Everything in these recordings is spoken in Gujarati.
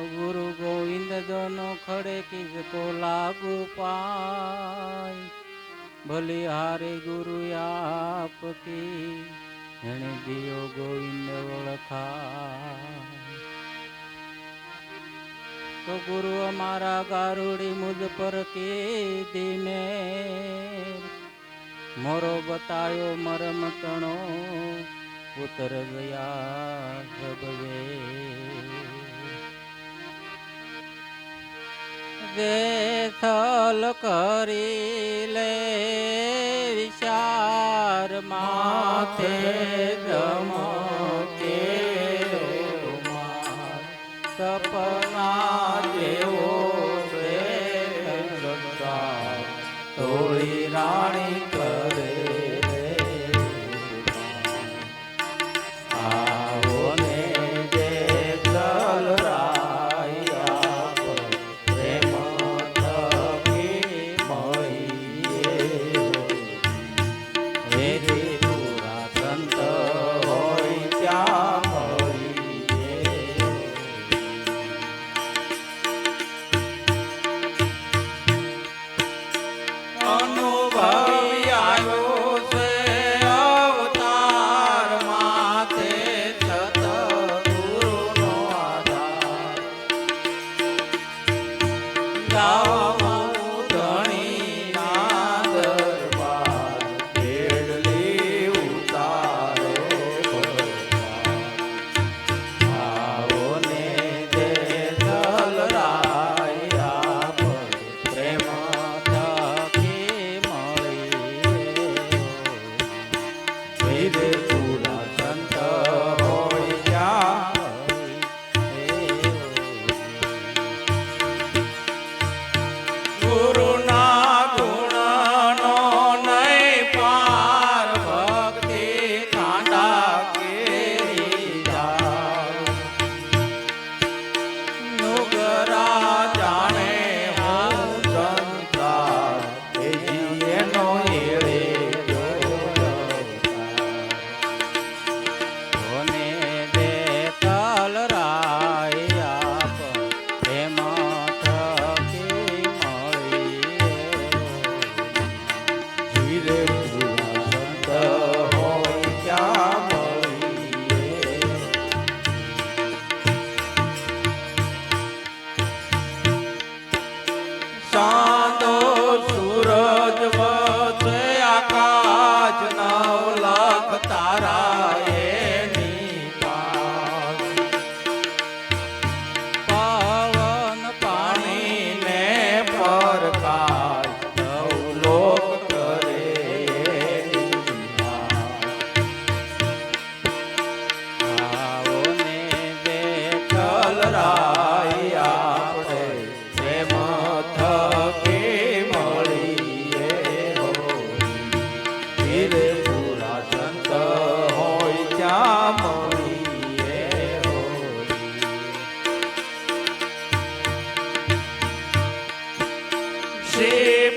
ગુરુ ગોવિંદ જોનો ખડે કિસકો લાગુ પાય. ભલે હારે ગુરુ આપકી એને દિયો ગોવિંદ ઓળખાય. તો ગુરુ અમારા ગારુડી મુજ પર કે દિને મોરો બતાયો મરમ તણો ઉતર ગયા ભગવે વેથલ કરી લે વિચાર માથે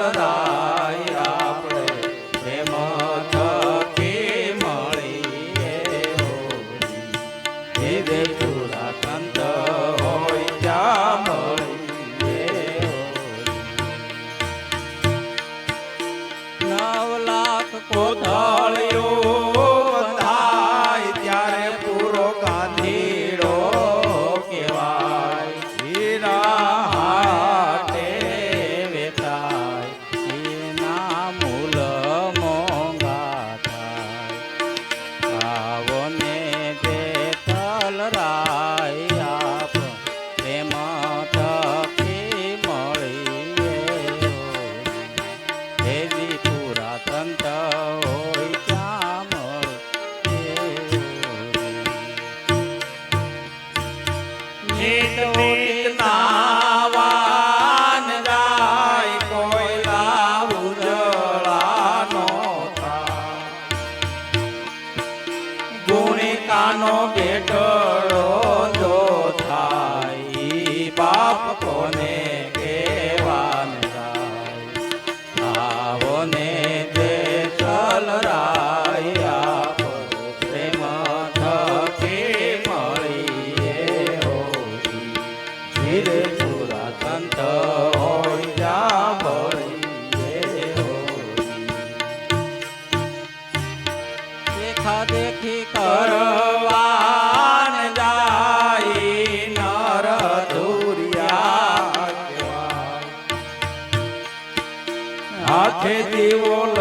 રામ હાથે દીવો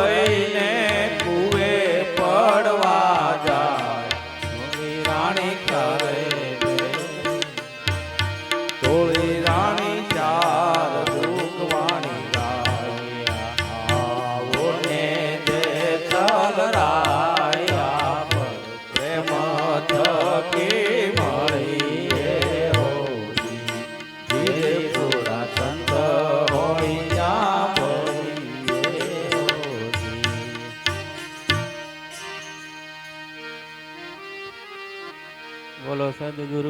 Fernando